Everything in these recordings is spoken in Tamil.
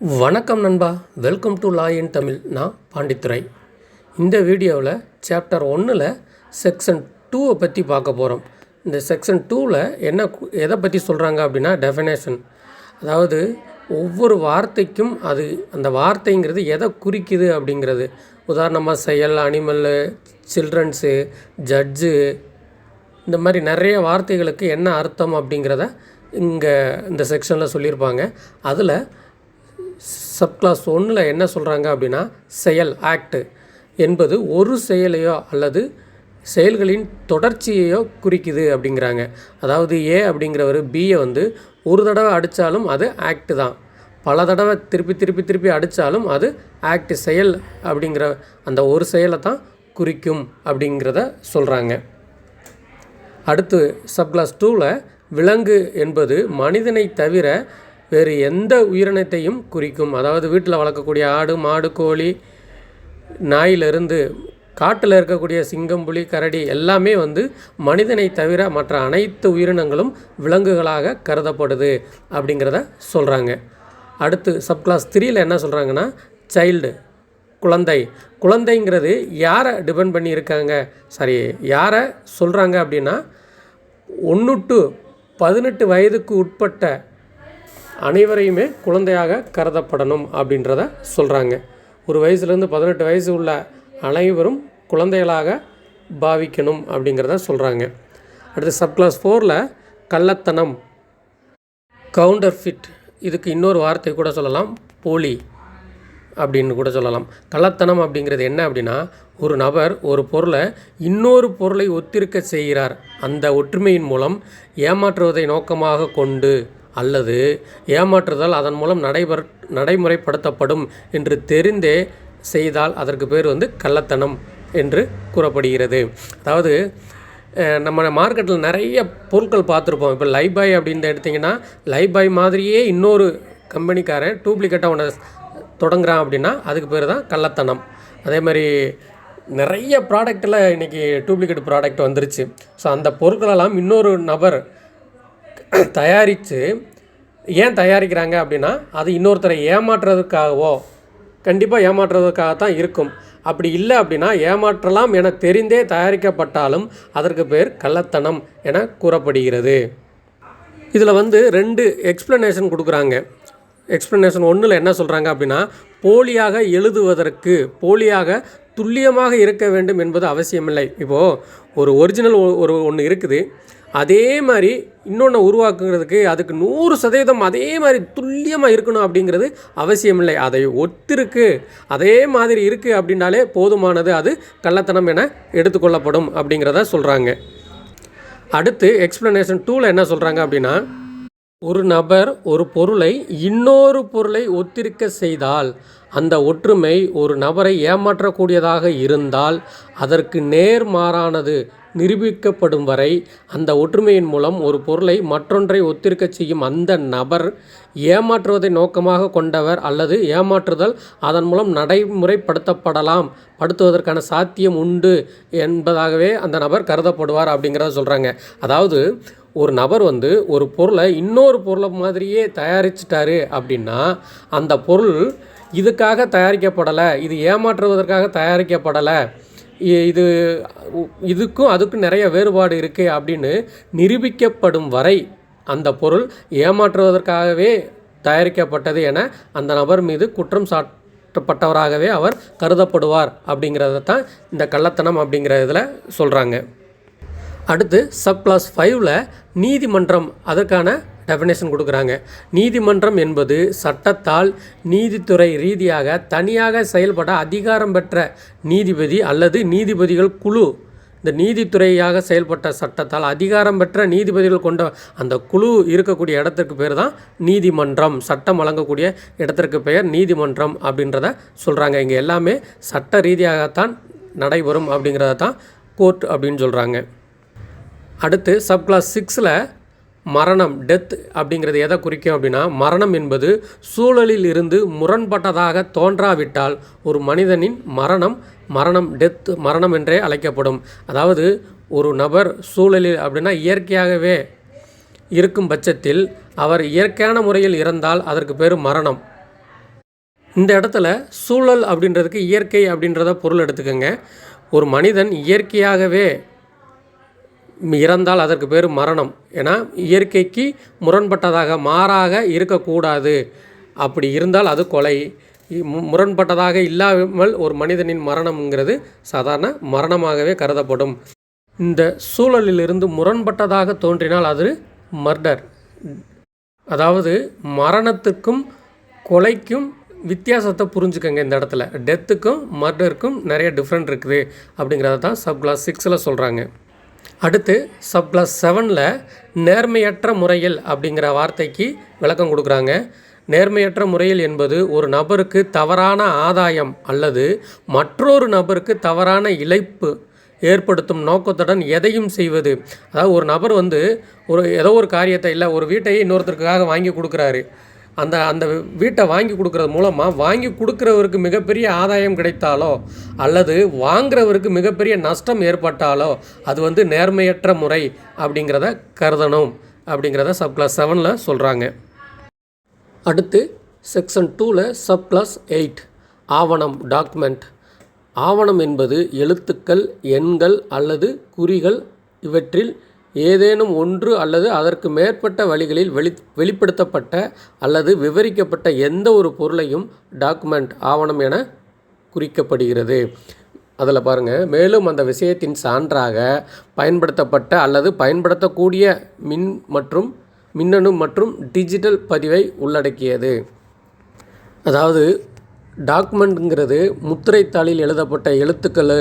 வணக்கம் நண்பா. Welcome to law in Tamil நான் பாண்டித்துரை. இந்த வீடியோவில் சாப்டர் ஒன்றில் செக்ஷன் டூவை பற்றி பார்க்க போகிறோம் இந்த செக்ஷன் டூவில் என்ன எதை பற்றி சொல்கிறாங்க அப்படின்னா டெஃபினேஷன் அதாவது ஒவ்வொரு வார்த்தைக்கும் அது அந்த வார்த்தைங்கிறது எதை குறிக்குது அப்படிங்கிறது. உதாரணமாக செயல் அனிமல்லு சில்ட்ரன்ஸு ஜட்ஜு இந்த மாதிரி நிறைய வார்த்தைகளுக்கு என்ன அர்த்தம் அப்படிங்கிறத இங்கே இந்த செக்ஷனில் சொல்லியிருப்பாங்க. அதில் சப்கிளாஸ் ஒன்றில் என்ன சொல்கிறாங்க அப்படின்னா செயல் ஆக்ட் என்பது ஒரு செயலையோ அல்லது செயல்களின் தொடர்ச்சியையோ குறிக்குது அப்படிங்கிறாங்க. அதாவது ஏ அப்படிங்கிறவர் பியை வந்து ஒரு தடவை அடித்தாலும் அது ஆக்ட் தான். பல தடவை திருப்பி திருப்பி திருப்பி அடித்தாலும் அது ஆக்ட் செயல் அப்படிங்கிற அந்த ஒரு செயலை தான் குறிக்கும் அப்படிங்கிறத சொல்கிறாங்க அடுத்து சப்கிளாஸ் டூவில் விலங்கு என்பது மனிதனை தவிர வேறு எந்த உயிரினத்தையும் குறிக்கும். அதாவது வீட்டில் வளர்க்கக்கூடிய ஆடு மாடு கோழி நாயிலிருந்து காட்டில் இருக்கக்கூடிய சிங்கம் புலி கரடி எல்லாமே வந்து மனிதனை தவிர மற்ற அனைத்து உயிரினங்களும் விலங்குகளாக கருதப்படுது அப்படிங்கிறத சொல்கிறாங்க அடுத்து சப்கிளாஸ் த்ரீயில் என்ன சொல்கிறாங்கன்னா சைல்டு குழந்தை. குழந்தைங்கிறது யாரை டிபெண்ட் பண்ணி இருக்காங்க சாரி யாரை சொல்கிறாங்க அப்படின்னா ஒன்று டு பதினெட்டு வயதுக்கு உட்பட்ட அனைவரையுமே குழந்தையாக கருதப்படணும் அப்படின்றத சொல்கிறாங்க ஒரு வயசுலேருந்து பதினெட்டு வயசு உள்ள அனைவரும் குழந்தைகளாக பாவிக்கணும் அப்படிங்கிறத சொல்கிறாங்க அடுத்து சப்கிளாஸ் ஃபோரில் கள்ளத்தனம் கவுண்டர் ஃபிட். இதுக்கு இன்னொரு வார்த்தை கூட சொல்லலாம் போலி அப்படின்னு கூட சொல்லலாம். கள்ளத்தனம் அப்படிங்கிறது என்ன அப்படின்னா ஒரு நபர் ஒரு பொருளை இன்னொரு பொருளை ஒத்திருக்க செய்கிறார். அந்த ஒற்றுமையின் மூலம் ஏமாற்றுவதை நோக்கமாக கொண்டு அல்லது ஏமாற்றுதல் அதன் மூலம் நடைபெற நடைமுறைப்படுத்தப்படும் என்று தெரிந்தே செய்தால் அதற்கு பேர் வந்து கள்ளத்தனம் என்று கூறப்படுகிறது. அதாவது நம்ம மார்க்கெட்டில் நிறைய பொருட்கள் பார்த்துருப்போம். இப்போ லைபாய் அப்படின்னு எடுத்திங்கன்னா லைபாய் மாதிரியே இன்னொரு கம்பெனிக்காரன் டூப்ளிகேட்டாக ஒன்று தொடங்குறான் அப்படின்னா அதுக்கு பேர் தான் கள்ளத்தனம். அதே மாதிரி நிறைய ப்ராடக்ட்டில் இன்றைக்கி டூப்ளிகேட் ப்ராடக்ட் வந்துருச்சு. ஸோ அந்த பொருட்களெல்லாம் இன்னொரு நபர் தயாரித்து ஏன் தயாரிக்கிறாங்க அப்படின்னா அது இன்னொருத்தரை ஏமாற்றுறதுக்காகவோ கண்டிப்பாக ஏமாற்றுறதுக்காக தான் இருக்கும். அப்படி இல்லை அப்படின்னா ஏமாற்றலாம் என தெரிந்தே தயாரிக்கப்பட்டாலும் அதற்கு பேர் கள்ளத்தனம் என கூறப்படுகிறது. இதில் வந்து ரெண்டு எக்ஸ்ப்ளனேஷன் கொடுக்குறாங்க. எக்ஸ்ப்ளனேஷன் ஒன்றில் என்ன சொல்கிறாங்க அப்படின்னா போலியாக எழுதுவதற்கு போலியாக துல்லியமாக இருக்க வேண்டும் என்பது அவசியமில்லை. இப்போது ஒரு ஒரிஜினல் ஒரு ஒன்று இருக்குது. அதே மாதிரி இன்னொன்று உருவாக்குங்கிறதுக்கு அதுக்கு நூறு சதவீதம் அதே மாதிரி துல்லியமாக இருக்கணும் அப்படிங்கிறது அவசியமில்லை. அதை ஒத்திருக்கு. அதே மாதிரி இருக்குது அப்படின்னாலே போதுமானது. அது கள்ளத்தனம் என எடுத்துக்கொள்ளப்படும் அப்படிங்கிறத சொல்கிறாங்க அடுத்து எக்ஸ்ப்ளனேஷன் டூவில் என்ன சொல்கிறாங்க அப்படின்னா ஒரு நபர் ஒரு பொருளை இன்னொரு பொருளை ஒத்திருக்க செய்தால் அந்த ஒற்றுமை ஒரு நபரை ஏமாற்றக்கூடியதாக இருந்தால் அதற்கு நேர்மாறானது நிரூபிக்கப்படும் வரை அந்த ஒற்றுமையின் மூலம் ஒரு பொருளை மற்றொன்றை ஒத்திருக்கச் செய்யும் அந்த நபர் ஏமாற்றுவதை நோக்கமாக கொண்டவர் அல்லது ஏமாற்றுதல் அதன் மூலம் நடைமுறைப்படுத்தப்படலாம். படுத்துவதற்கான சாத்தியம் உண்டு என்பதாகவே அந்த நபர் கருதப்படுவார் அப்படிங்கிறத சொல்கிறாங்க அதாவது ஒரு நபர் வந்து ஒரு பொருளை இன்னொரு பொருளை மாதிரியே தயாரிச்சிட்டாரு அப்படின்னா அந்த பொருள் இதுக்காக தயாரிக்கப்படலை இது ஏமாற்றுவதற்காக தயாரிக்கப்படலை இது இதுக்கும் அதுக்கும் நிறைய வேறுபாடு இருக்குது அப்படின்னு நிரூபிக்கப்படும் வரை அந்த பொருள் ஏமாற்றுவதற்காகவே தயாரிக்கப்பட்டது என அந்த நபர் மீது குற்றம் சாட்டப்பட்டவராகவே அவர் கருதப்படுவார் அப்படிங்கிறத தான் இந்த கள்ளத்தனம் அப்படிங்கிற இதில் சொல்கிறாங்க அடுத்து சப் கிளாஸ் ஃபைவ்ல நீதிமன்றம் அதற்கான டெஃபினேஷன் கொடுக்குறாங்க. நீதிமன்றம் என்பது சட்டத்தால் நீதித்துறை ரீதியாக தனியாக செயல்பட அதிகாரம் பெற்ற நீதிபதி அல்லது நீதிபதிகள் குழு. இந்த நீதித்துறையாக செயல்பட்ட சட்டத்தால் அதிகாரம் பெற்ற நீதிபதிகள் கொண்ட அந்த குழு இருக்கக்கூடிய இடத்திற்கு பேர் தான் நீதிமன்றம். சட்டம் வழங்கக்கூடிய இடத்திற்கு பெயர் நீதிமன்றம் அப்படின்றத சொல்கிறாங்க இங்கே எல்லாமே சட்ட ரீதியாகத்தான் நடைபெறும் அப்படிங்கிறத தான் கோர்ட் அப்படின்னு சொல்கிறாங்க அடுத்து சப் கிளாஸ் சிக்ஸில் மரணம் டெத் அப்படிங்கிறது எதை குறிக்கும் அப்படின்னா மரணம் என்பது சூழலில் இருந்து முரண்பட்டதாக தோன்றாவிட்டால் ஒரு மனிதனின் மரணம் மரணம் டெத் மரணம் என்றே அழைக்கப்படும். அதாவது ஒரு நபர் சூழலில் அப்படின்னா இயற்கையாகவே இருக்கும் பட்சத்தில் அவர் இயற்கையான முறையில் இறந்தால் அதற்கு பேர் மரணம். இந்த இடத்துல சூழல் அப்படின்றதுக்கு இயற்கை அப்படின்றத பொருள் எடுத்துக்கோங்க. ஒரு மனிதன் இயற்கையாகவே இறந்தால் அதற்கு பேர் மரணம். ஏன்னா இயற்கைக்கு முரண்பட்டதாக மாறாக இருக்கக்கூடாது. அப்படி இருந்தால் அது கொலை. இ- மு- முரண்பட்டதாக இல்லாமல் ஒரு மனிதனின் மரணம்ங்கிறது சாதாரண மரணமாகவே கருதப்படும். இந்த சூழலிலிருந்து முரண்பட்டதாக தோன்றினால் அது மர்டர். அதாவது மரணத்துக்கும் கொலைக்கும் வித்தியாசத்தை புரிஞ்சுக்கங்க இந்த இடத்துல. டெத்துக்கும் மர்டருக்கும் நிறைய டிஃப்ரெண்ட் இருக்குது. அப்படிங்கிறத தான் சப் கிளாஸ் சிக்ஸில் சொல்கிறாங்க அடுத்து சப் கிளாஸ் செவனில் நேர்மையற்ற முறையில் அப்படிங்கிற வார்த்தைக்கு விளக்கம் கொடுக்குறாங்க. நேர்மையற்ற முறையில் என்பது ஒரு நபருக்கு தவறான ஆதாயம் அல்லது மற்றொரு நபருக்கு தவறான இழைப்பு ஏற்படுத்தும் நோக்கத்துடன் எதையும் செய்வது. அதாவது ஒரு நபர் வந்து ஒரு ஏதோ ஒரு காரியத்தை இல்லை ஒரு வீட்டையே இன்னொருத்தருக்காக வாங்கி கொடுக்குறாரு. அந்த அந்த வீட்டை வாங்கி கொடுக்கறது மூலமாக வாங்கி கொடுக்குறவருக்கு மிகப்பெரிய ஆதாயம் கிடைத்தாலோ அல்லது வாங்குறவருக்கு மிகப்பெரிய நஷ்டம் ஏற்பட்டாலோ அது வந்து நேர்மையற்ற முறை அப்படிங்கிறத கருதணும் அப்படிங்கிறத சப் கிளாஸ் செவனில் சொல்கிறாங்க அடுத்து செக்ஷன் டூவில் சப் கிளாஸ் எயிட் ஆவணம் டாக்குமெண்ட் ஆவணம் என்பது எழுத்துக்கள் எண்கள் அல்லது குறிகள் இவற்றில் ஏதேனும் ஒன்று அல்லது அதற்கு மேற்பட்ட வழிகளில் வெளி வெளிப்படுத்தப்பட்ட அல்லது விவரிக்கப்பட்ட எந்த ஒரு பொருளையும் டாக்குமெண்ட் ஆவணம் என குறிக்கப்படுகிறது. அதில் பாருங்கள் மேலும் அந்த விஷயத்தின் சான்றாக பயன்படுத்தப்பட்ட அல்லது பயன்படுத்தக்கூடிய மின் மற்றும் மின்னணு மற்றும் டிஜிட்டல் பதிவை உள்ளடக்கியது. அதாவது டாக்குமெண்ட்டுங்கிறது முத்திரைத்தாளில் எழுதப்பட்ட எழுத்துக்கள்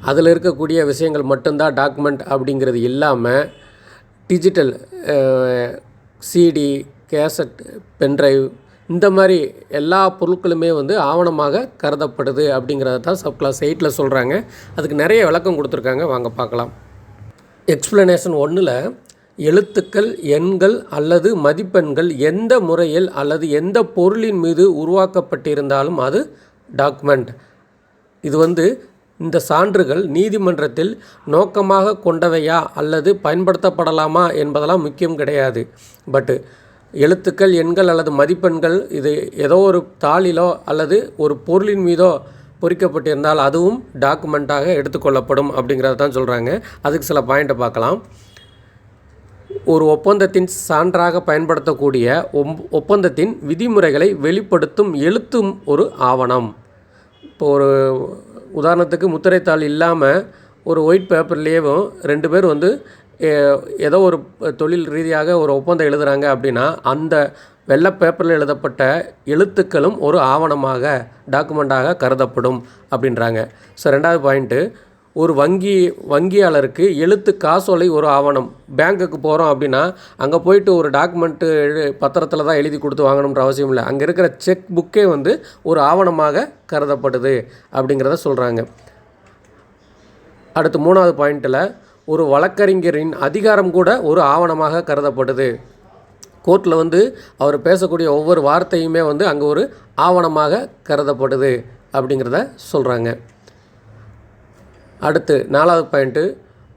அதில் இருக்கக்கூடிய விஷயங்கள் மட்டும்தான் டாக்குமெண்ட் அப்படிங்கிறது இல்லாமல் டிஜிட்டல் சிடி கேசட் பென்ட்ரைவ் இந்த மாதிரி எல்லா பொருட்களுமே வந்து ஆவணமாக கருதப்படுது அப்படிங்கிறத தான் சப் கிளாஸ் எயிட்டில் சொல்கிறாங்க அதுக்கு நிறைய விளக்கம் கொடுத்துருக்காங்க. வாங்க பார்க்கலாம். எக்ஸ்பிளனேஷன் ஒன்றில் எழுத்துக்கள் எண்கள் அல்லது மதிப்பெண்கள் எந்த முறையில் அல்லது எந்த பொருளின் மீது உருவாக்கப்பட்டிருந்தாலும் அது டாக்குமெண்ட். இது வந்து இந்த சான்றுகள் நீதிமன்றத்தில் நோக்கமாக கொண்டவையா அல்லது பயன்படுத்தப்படலாமா என்பதெல்லாம் முக்கியம் கிடையாது. பட்டு எழுத்துக்கள் எண்கள் அல்லது மதிப்பெண்கள் இது ஏதோ ஒரு தாளிலோ அல்லது ஒரு பொருளின் மீதோ பொறிக்கப்பட்டிருந்தால் அதுவும் டாக்குமெண்ட்டாக எடுத்துக்கொள்ளப்படும் அப்படிங்கிறத தான் சொல்கிறாங்க அதுக்கு சில பாயிண்ட்டை பார்க்கலாம். ஒரு ஒப்பந்தத்தின் சான்றாக பயன்படுத்தக்கூடிய ஒம்- ஒப்பந்தத்தின் விதிமுறைகளை வெளிப்படுத்தும் எழுத்தும் ஒரு ஆவணம். இப்போ ஒரு உதாரணத்துக்கு முத்திரைத்தாள் இல்லாமல் ஒரு ஒயிட் பேப்பர்லேயும் ரெண்டு பேர் வந்து ஏதோ ஒரு தொழில் ரீதியாக ஒரு ஒப்பந்தம் எழுதுகிறாங்க அப்படின்னா அந்த வெள்ளை பேப்பரில் எழுதப்பட்ட எழுத்துக்களும் ஒரு ஆவணமாக டாக்குமெண்ட்டாக கருதப்படும் அப்படின்றாங்க. ஸோ ரெண்டாவது பாயிண்ட்டு ஒரு வங்கி வங்கியாளருக்கு எழுத்து காசோலை ஒரு ஆவணம். பேங்க்குக்கு போகிறோம் அப்படின்னா அங்கே போயிட்டு ஒரு டாக்குமெண்ட்டு பத்திரத்தில் தான் எழுதி கொடுத்து வாங்கணுன்ற அவசியம் இல்லை. அங்கே இருக்கிற செக் புக்கே வந்து ஒரு ஆவணமாக கருதப்படுது அப்படிங்கிறத சொல்கிறாங்க அடுத்து மூணாவது பாயிண்ட்டில் ஒரு வழக்கறிஞரின் அதிகாரம் கூட ஒரு ஆவணமாக கருதப்படுது. கோர்ட்டில் வந்து அவர் பேசக்கூடிய ஒவ்வொரு வார்த்தையுமே வந்து அங்கே ஒரு ஆவணமாக கருதப்படுது அப்படிங்கிறத சொல்கிறாங்க அடுத்து நாலாவது பாயிண்ட்டு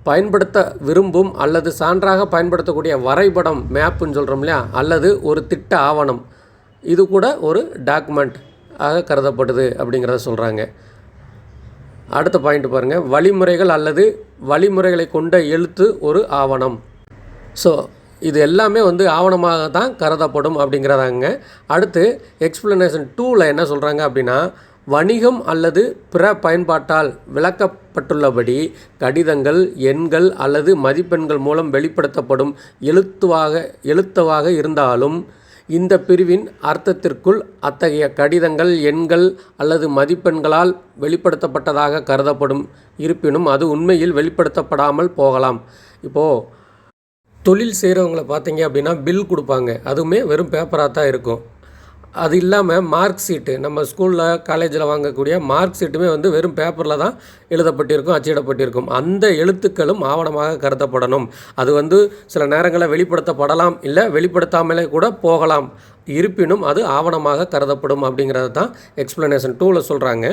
பயன்படுத்த விரும்பும் அல்லது சான்றாக பயன்படுத்தக்கூடிய வரைபடம் மேப்புன்னு சொல்கிறோம் இல்லையா? அல்லது ஒரு திட்ட ஆவணம். இது கூட ஒரு டாக்குமெண்ட் ஆக கருதப்படுது அப்படிங்கிறத சொல்கிறாங்க அடுத்த பாயிண்ட் பாருங்கள் வழிமுறைகள் அல்லது வழிமுறைகளை கொண்ட எழுத்து ஒரு ஆவணம். ஸோ இது எல்லாமே வந்து ஆவணமாக தான் கருதப்படும் அப்படிங்கிறதாங்க. அடுத்து எக்ஸ்பிளனேஷன் டூவில் என்ன சொல்கிறாங்க அப்படின்னா வணிகம் அல்லது பிற பயன்பாட்டால் விளக்கப்பட்டுள்ளபடி கடிதங்கள் எண்கள் அல்லது மதிப்பெண்கள் மூலம் வெளிப்படுத்தப்படும் எழுத்துவாக எழுத்தவாக இருந்தாலும் இந்த பிரிவின் அர்த்தத்திற்குள் அத்தகைய கடிதங்கள் எண்கள் அல்லது மதிப்பெண்களால் வெளிப்படுத்தப்பட்டதாக கருதப்படும். இருப்பினும் அது உண்மையில் வெளிப்படுத்தப்படாமல் போகலாம். இப்போது தொழில் செய்கிறவங்கள பார்த்தீங்க அப்படின்னா பில் கொடுப்பாங்க. அதுவுமே வெறும் பேப்பராக தான் இருக்கும். அது இல்லாமல் மார்க் ஷீட்டு நம்ம ஸ்கூலில் காலேஜில் வாங்கக்கூடிய மார்க் ஷீட்டுமே வந்து வெறும் பேப்பரில் தான் எழுதப்பட்டிருக்கும் அச்சிடப்பட்டிருக்கும். அந்த எழுத்துக்களும் ஆவணமாக கருதப்படணும். அது வந்து சில நேரங்களில் வெளிப்படுத்தப்படலாம் இல்லை வெளிப்படுத்தாமலே கூட போகலாம். இருப்பினும் அது ஆவணமாக கருதப்படும் அப்படிங்கிறத தான் எக்ஸ்ப்ளனேஷன் டூவில் சொல்கிறாங்க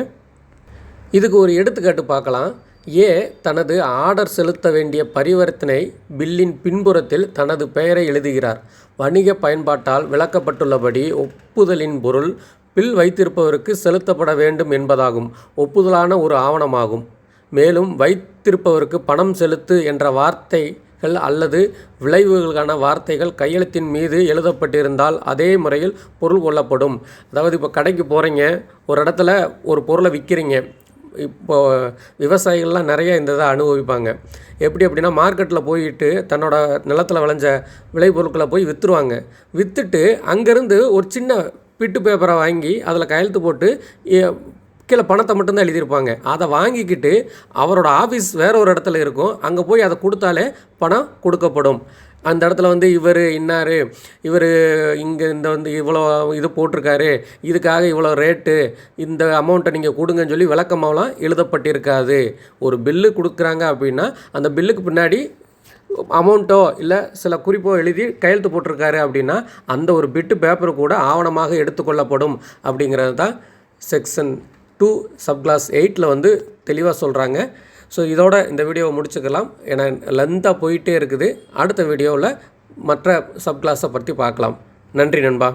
இதுக்கு ஒரு எடுத்துக்காட்டு பார்க்கலாம். ஏ தனது ஆர்டர் செலுத்த வேண்டிய பரிவர்த்தனை பில்லின் பின்புறத்தில் தனது பெயரை எழுதுகிறார். வணிக பயன்பாட்டால் விளக்கப்பட்டுள்ளபடி ஒப்புதலின் பொருள் பில் வைத்திருப்பவருக்கு செலுத்தப்பட வேண்டும் என்பதாகும். ஒப்புதலான ஒரு ஆவணமாகும். மேலும் வைத்திருப்பவருக்கு பணம் செலுத்து என்ற வார்த்தைகள் அல்லது விளைவுகளுக்கான வார்த்தைகள் கையெழுத்தின் மீது எழுதப்பட்டிருந்தால் அதே முறையில் பொருள் கொள்ளப்படும். அதாவது இப்போ கடைக்கு போகிறீங்க ஒரு இடத்துல ஒரு பொருளை விற்கிறீங்க இப்போது விவசாயிகள்லாம் நிறைய இந்த இதை அனுபவிப்பாங்க. எப்படி அப்படின்னா மார்க்கெட்டில் போயிட்டு தன்னோட நிலத்தில் விளைஞ்ச விளைபொருட்களை போய் விற்றுருவாங்க விற்றுட்டு அங்கேருந்து ஒரு சின்ன பிட்டு பேப்பரை வாங்கி அதில் கையெழுத்து போட்டு கீழே பணத்தை மட்டும்தான் எழுதியிருப்பாங்க. அதை வாங்கிக்கிட்டு அவரோட ஆஃபீஸ் வேற ஒரு இடத்துல இருக்கும். அங்கே போய் அதை கொடுத்தாலே பணம் கொடுக்கப்படும். அந்த இடத்துல வந்து இவர் இன்னார்? இவர் இங்கே இந்த வந்து இவ்வளோ இது போட்டிருக்காரு. இதுக்காக இவ்வளோ ரேட்டு இந்த அமௌண்ட்டை நீங்கள் கொடுங்கன்னு சொல்லி விளக்கமாவெலாம் எழுதப்பட்டிருக்காது. ஒரு பில்லு கொடுக்குறாங்க அப்படின்னா அந்த பில்லுக்கு பின்னாடி அமௌண்ட்டோ இல்லை சில குறிப்போ எழுதி கையெழுத்து போட்டிருக்காரு அப்படின்னா அந்த ஒரு பிட்டு பேப்பர் கூட ஆவணமாக எடுத்துக்கொள்ளப்படும். அப்படிங்கிறது தான் செக்ஷன் டூ சப் கிளாஸ் எயிட்டில் வந்து தெளிவாக சொல்கிறாங்க. ஸோ இதோட இந்த வீடியோவை முடிச்சுக்கலாம். ஏன்னா லென்த்தாக போயிட்டே இருக்குது. அடுத்த வீடியோவில் மற்ற சப் கிளாஸை பற்றி பார்க்கலாம். நன்றி நண்பா.